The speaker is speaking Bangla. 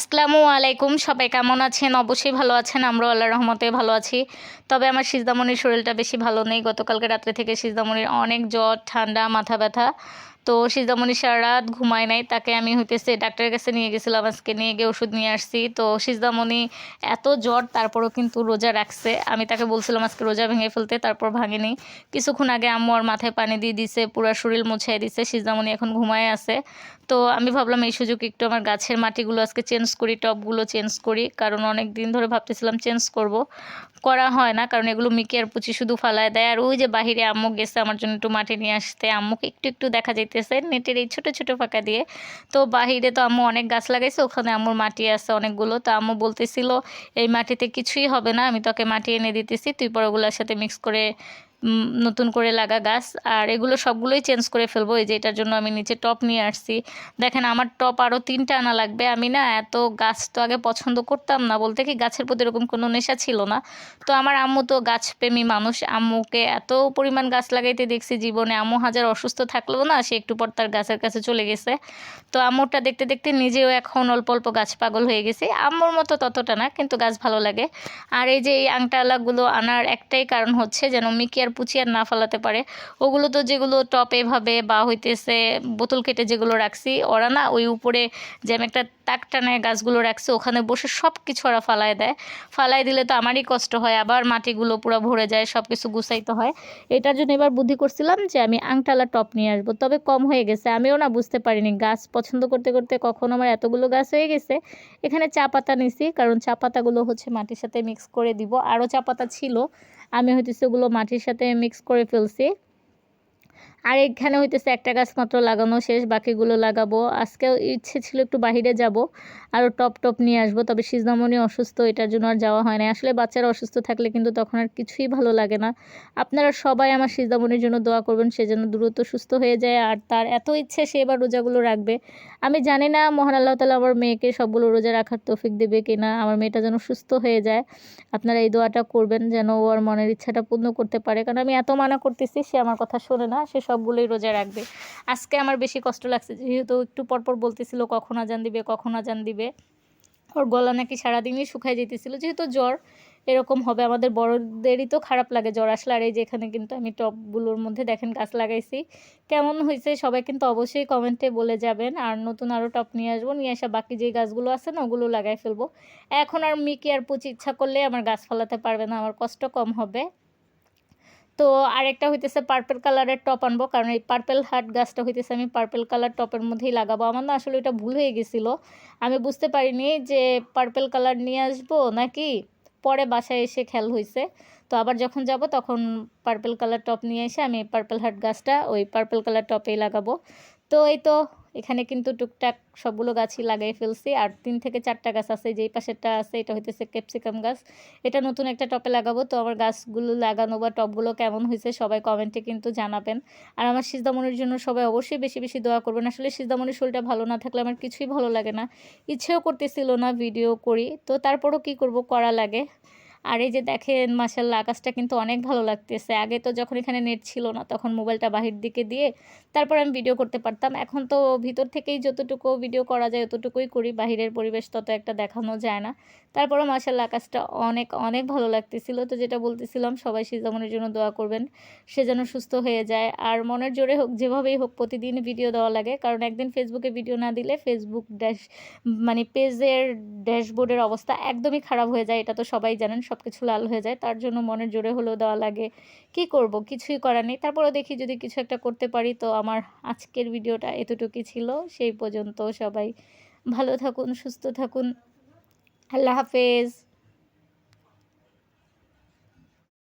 আসসালামু আলাইকুম, সবাই কেমন আছেন? অবশ্যই ভালো আছেন, আমরাও আল্লাহ রহমতে ভালো আছি। তবে আমার সিজদামণির শরীরটা বেশি ভালো নেই। গতকালকে রাত্রে থেকে সিজদামণির অনেক জ্বর, ঠান্ডা, মাথা ব্যথা। তো সিজদামণি সারা রাত ঘুমায় নাই, তাকে আমি হইতেছে ডাক্তারের কাছে নিয়ে গেছিলাম, আজকে নিয়ে গিয়ে ওষুধ নিয়ে আসছি। তো সিজদামণি এত জ্বর, তারপরও কিন্তু রোজা রাখছে। আমি তাকে বলছিলাম, আজকে রোজা ভেঙে ফেলতে। তারপর ভাঙেনি। কিছুক্ষণ আগে আম্মু আর মাথায় পানি দিয়ে দিছে, পুরো শরীর মুছাই দিছে সিজদামণি এখন ঘুমায় আছে। তো আমি ভাবলাম, এই সুযোগ একটু আমার গাছের মাটিগুলো আজকে চেঞ্জ করি, টবগুলো চেঞ্জ করি। কারণ অনেক দিন ধরে ভাবতেছিলাম, চেঞ্জ করব। করা হয় না, কারণ এগুলো মিকি আর পুচি শুধু ফালায় দেয়। আর ওই যে বাহিরে আম্মু গেছে, আমার জন্য একটু মাটি নিয়ে আসতে। আম্মুকে একটু একটু দেখা যাইতেছে নেটের এই ছোটো ছোটো ফাঁকা দিয়ে। তো বাহিরে তো আম্মু অনেক গাছ লাগাইছে, ওখানে আম্মুর মাটি আছে অনেকগুলো। তো আম্মু বলতেছিল, এই মাটিতে কিছুই হবে না, আমি তোকে মাটি এনে দিতেছি, তুই পরগুলোর সাথে মিক্স করে নতুন করে লাগা গাছ। আর এগুলো সবগুলোই চেঞ্জ করে ফেলব। এই যে এটার জন্য আমি নিচে টপ নিয়ে আসছি। দেখেন, আমার টপ আরও তিনটা আনা লাগবে। আমি না এত গাছ তো আগে পছন্দ করতাম না। বলতে কি, গাছের প্রতি এরকম কোনো নেশা ছিল না। তো আমার আম্মু তো গাছপ্রেমী মানুষ। আম্মুকে এত পরিমাণ গাছ লাগাইতে দেখছি জীবনে। আম্মু হাজার অসুস্থ থাকলেও না, সে একটু পর তার গাছের কাছে চলে গেছে। তো আম্মুরটা দেখতে দেখতে নিজেও এখন অল্প অল্প গাছ পাগল হয়ে গেছে। আম্মুর মতো ততটা না, কিন্তু গাছ ভালো লাগে। আর এই যে এই আংটালাগুলো আনার একটাই কারণ হচ্ছে যেন মিকি আর পুচি আর না ফেলাতে পারে। ওগুলো তো যেগুলো টপ এভাবে বা হইতেছে বোতল কেটে যেগুলো রাখছি, ওরা না ওই উপরে যে আমি একটা তাক টানায় গাছগুলো রাখছি, ওখানে বসে সব কিছু ওরা ফালায় দেয়। ফালায় দিলে তো আমারই কষ্ট হয়, আবার মাটিগুলো পুরো ভরে যায় সব কিছু গুছাইতে হয়। এটার জন্য এবার বুদ্ধি করছিলাম যে আমি আংটালা টপ নিয়ে আসব, তবে কম হয়ে গেছে, আমিও না বুঝতে পারিনি। গাছ পছন্দ করতে করতে কখন আমার এতগুলো গাছ হয়ে গেছে। এখানে চা পাতা নিছি, কারণ চা পাতাগুলো হচ্ছে মাটির সাথে মিক্স করে দিব। আরও চা পাতা ছিল আমি হয়তো ওগুলো মাটির সাথে মিক্স করে ফেলছি। আর এখানে হইতেছে একটা গাছ মাত্র লাগানো শেষ, বাকিগুলো লাগাবো। আজকেও ইচ্ছে ছিল একটু বাহিরে যাব আরও টপ টপ নিয়ে আসব, তবে সিজনামণি অসুস্থ, এটার জন্য আর যাওয়া হয় না আসলে বাচ্চারা অসুস্থ থাকলে কিন্তু তখন আর কিছুই ভালো লাগে না। আপনারা সবাই আমার সিজদামণির জন্য দোয়া করবেন, সে যেন দ্রুত সুস্থ হয়ে যায়, আর তার এত ইচ্ছে সে এবার রোজাগুলো রাখবে। আমি জানি না, মহান আল্লাহ তালা আমার মেয়েকে সবগুলো রোজা রাখার তৌফিক দেবে কিনা, আমার মেয়েটা যেন সুস্থ হয়ে যায়। আপনারা এই দোয়াটা করবেন, যেন ও আর মনের ইচ্ছাটা পূর্ণ করতে পারে। কারণ আমি এত মানা করতেছি, সে আমার কথা শোনে না, সে সবগুলোই রোজা রাখবে। আজকে আমার বেশি কষ্ট লাগছে, যেহেতু একটু পরপর বলতেছিল কখন আজান দিবে, কখন আজান দিবে। ওর গলা নাকি সারাদিনই শুকাই যেতেছিল, যেহেতু জ্বর, এরকম হবে। আমাদের বড়দেরই তো খারাপ লাগে, জ্বর আসলে। আর এই যে এখানে কিন্তু আমি টবগুলোর মধ্যে দেখেন গাছ লাগাইছি। কেমন হয়েছে সবাই কিন্তু অবশ্যই কমেন্টে বলে যাবেন। আর নতুন আরও টপ নিয়ে আসব, নিয়ে আসা বাকি যে গাছগুলো আছে না, ওগুলো লাগাই ফেলব। এখন আর মিকি আর পুচি ইচ্ছা করলে আমার গাছ ফলাতে পারবে না, আমার কষ্ট কম হবে। তো আরেকটা হইতেছে পার্পেল কালারের টপ আনব, কারণ এই পার্পেল হার্ট গাছটা হইতেছে আমি পার্পেল কালার টপের মধ্যেই লাগাবো। আমার না আসলে এটা ভুল হয়ে গেছিল। আমি বুঝতে পারিনি যে পার্পেল কালার নিয়ে আসব নাকি পরে বাসায় এসে খেয়াল হয়েছে তো আবার যখন যাব তখন পার্পেল কালার টপ নিয়ে এসে আমি পার্পেল হার্ট গাছটা ওই পার্পেল কালার টপেই লাগাবো। তো এই তো এখানে কিন্তু টুকটাক সবগুলো গাছই লাগাই ফেলছি। আর তিন থেকে চারটা গাছ আছে, যেই পাশেরটা আছে, এটা হইতেছে ক্যাপসিকাম গাছ। এটা নতুন একটা টপে লাগাবো, তো আমার গাছগুলো লাগানো বা টপগুলো কেমন হয়েছে সবাই কমেন্টে কিন্তু জানাবেন। আর আমার সিজদামনির জন্য সবাই অবশ্যই বেশি বেশি দোয়া করবেন। আসলে সিজদামনির শরীরটা ভালো না থাকলে আমার কিছুই ভালো লাগে না। ইচ্ছেও করতেছিল না ভিডিও করি, তো তারপরও কি করব, করা লাগে। আর এই যে দেখেন মাসাল্লাহ আকাশটা কিন্তু অনেক ভালো লাগতেছে। আগে তো যখন এখানে নেট ছিল না, তখন মোবাইলটা বাহির দিকে দিয়ে তারপর আমি ভিডিও করতে পারতাম। এখন তো ভিতর থেকেই যতটুকু ভিডিও করা যায়, ততটুকুই করি। বাহিরের পরিবেশ তত একটা দেখানো যায় না। তারপরও মাসাল্লাহ আকাশটা অনেক অনেক ভালো লাগতেছিল। তো যেটা বলতেছিলাম, সবাই সিজামনের জন্য দোয়া করবেন, সে যেন সুস্থ হয়ে যায়। আর মনের জোরে হোক, যেভাবেই হোক, প্রতিদিন ভিডিও দেওয়া লাগে। কারণ একদিন ফেসবুকে ভিডিও না দিলে ফেসবুক ড্যাশ মানে পেজের ড্যাশবোর্ডের অবস্থা একদমই খারাপ হয়ে যায়। এটা তো সবাই জানেন সব কিছু লাল হয়ে যায়। তার জন্য মনের জোরে হলেও দেওয়া লাগে। কি করব? কিছুই করার নেই। তারপরেও দেখি যদি কিছু একটা করতে পারি, তো আমার আজকের ভিডিওটা এতটুকুই ছিল। সেই পর্যন্ত সবাই ভালো থাকুন, সুস্থ থাকুন। আল্লাহ হাফেজ।